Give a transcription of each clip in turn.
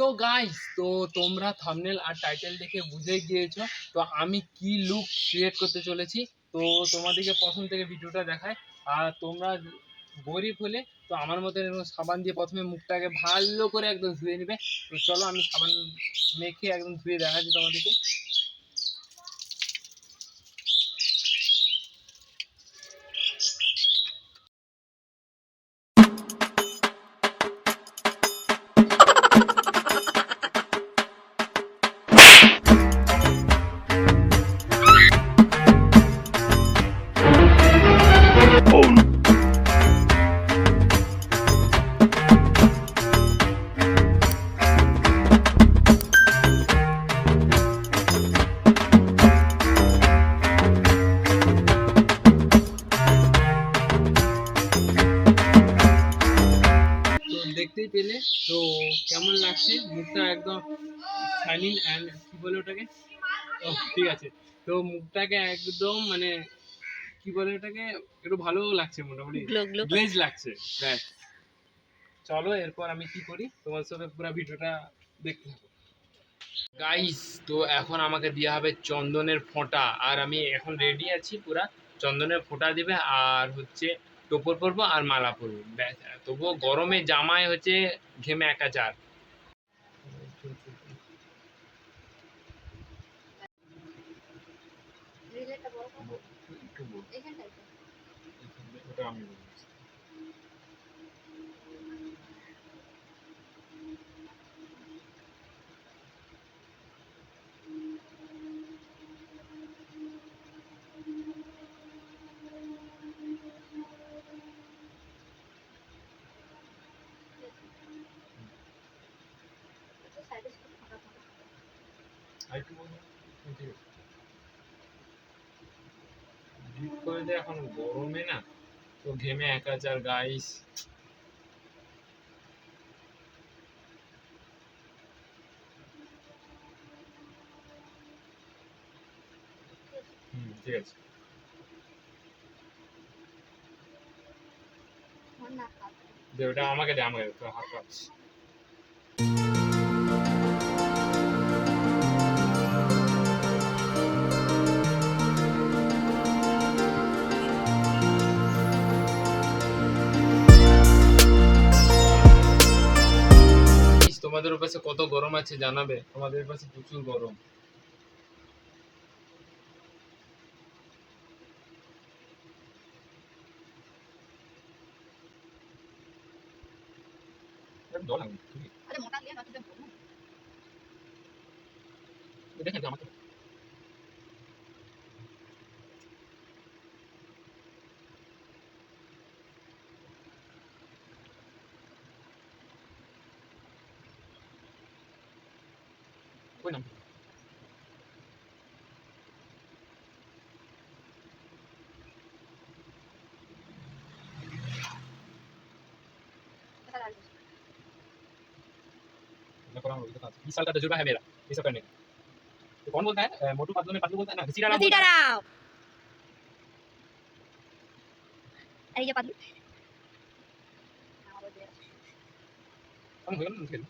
তো গাইস তো তোমরা থামনেল আর টাইটেল দেখে বুঝে গিয়েছো, তো আমি কি লুক ক্রিয়েট করতে চলেছি, তো তোমাদেরকে প্রথম থেকে ভিডিওটা দেখায় আর তোমরা গরিব হলে তো আমার মতো এরকম সাবান দিয়ে প্রথমে মুখটাকে ভালো করে একদম ধুয়ে নেবে। তো চলো আমি সাবান মেখে একদম ধুয়ে দেখাচ্ছি তোমাদেরকে। তো কেমন লাগছে? মুখটা একদম শাইনিং অ্যান্ড কি বলে ওটাকে? ও ঠিক আছে। তো মুখটাকে একদম মানে কি বলে ওটাকে? একটু ভালো লাগছে মোটামুটি। গ্লো গ্লো গ্লেজ লাগছে ব্যাস। চলো এরপর আমি কি করি? তোমার সাথে পুরো ভিডিওটা দেখতে থাকো। গাইস তো এখন আমাকে দেওয়া হবে চন্দনের ফোঁটা। আর আমি এখন রেডি আছি পুরা। চন্দনের ফোঁটা দিবে। আর হচ্ছে টোপর পরবো আর মালা পরবো। ব্যাস তবুও গরমে জামায় হচ্ছে ঘেমে একা চার আমি ডিপ করে দে এখন গরমে না তো ঘেমে একাচার গাইস হুম ঠিক আছে। ওটা আমাকে দে আমাকে হাত কাঁপছে তোমাদের ওপাশে কত গরম আছে জানাবে? তোমাদের পাশে প্রচুর গরম। Bueno. बीस साल का तजुर्बा है मेरा ये सब करने का तो कौन बोलता है मोटू पतलू में पतलू बोलता है ना घसीटा राव घसीटा राव अरे ये पतलू हम हो गया ना खेल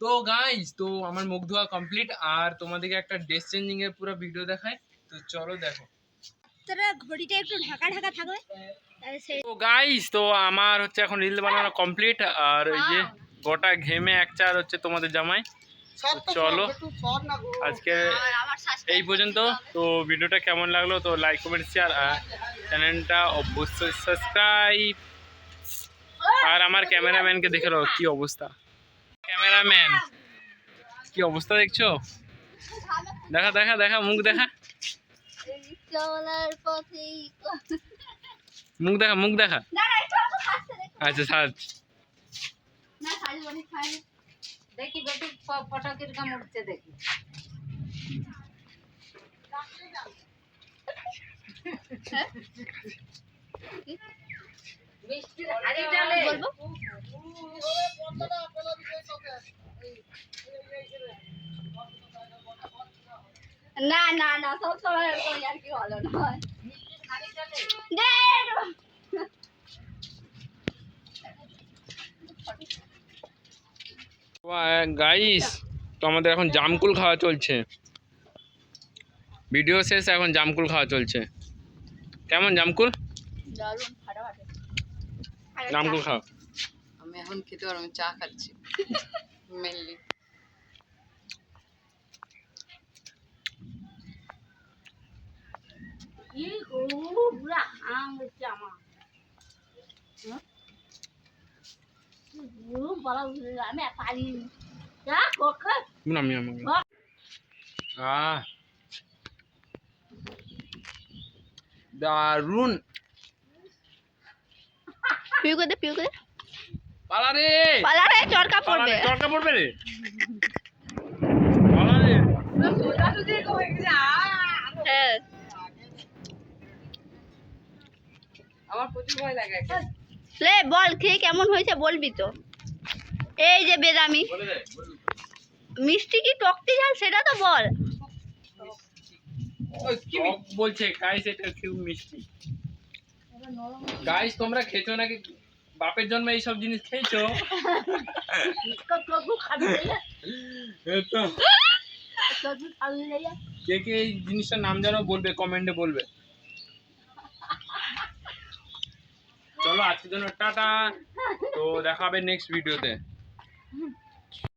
তো গাইস তো আমার মুখ ধোয়া কমপ্লিট আর তোমাদেরকে একটা ড্রেস চেঞ্জিং এর পুরো ভিডিও দেখায় তো চলো দেখো। তোরা ঘড়িটা একটু ঢাকা ঢাকা থাকবে তো গাইস তো আমার হচ্ছে এখন রিল বানানো কমপ্লিট আর ওই যে গোটা ঘেমে এক চার হচ্ছে তোমাদের জামাই। তো চলো। আজকে এই পর্যন্ত। তো ভিডিওটা কেমন লাগল তো লাইক কমেন্ট শেয়ার আর চ্যানেলটা অবশ্যই সাবস্ক্রাইব আর আমার ক্যামেরাম্যানকে দেখে নাও কি অবস্থা। ক্যামেরাম্যান। কি অবস্থা দেখছ? দেখা দেখা দেখা, মুখ দেখা। মুখ দেখা মুখ দেখা। আচ্ছা সাজ দেখি বেটি ফটো কীরকম উঠছে দেখি না না না সব সময় এরকম আর কি নয় দে গাইস তো আমাদের এখন জামকুল খাওয়া চলছে। ভিডিও শেষ এখন জামকুল খাওয়া চলছে। কেমন জামকুল? দারুণ। ফাটাফাটি জামকুল খাও। আমি এখন খেতে পারব আমি চা খাচ্ছি। মেনলি ই গো পুরা আম হচ্ছে আমার হুম বলা আমি পারি যা কোকা নামি আমি আহ দারুণ পিউ করে দে পিউ করে পালা রে পালা রে চরকা পড়বে। চরকা পড়বে রে। পালা রে আমার প্রচুর ভয় লাগে লে বল খেয়ে কেমন হয়েছে বলবি তো। এই যে বেদামি। মিষ্টি কি টকটি ঝাল সেটা তো বল। বলছে এটা খুব মিষ্টি। গাইস তোমরা খেছো নাকি? বাপের জন্মে এইসব জিনিস খেয়েছো? কে কে এই জিনিসটার নাম জানো বলবে কমেন্টে বলবে। চলো আজকের জন্য টাটা। তো দেখা হবে নেক্সট ভিডিওতে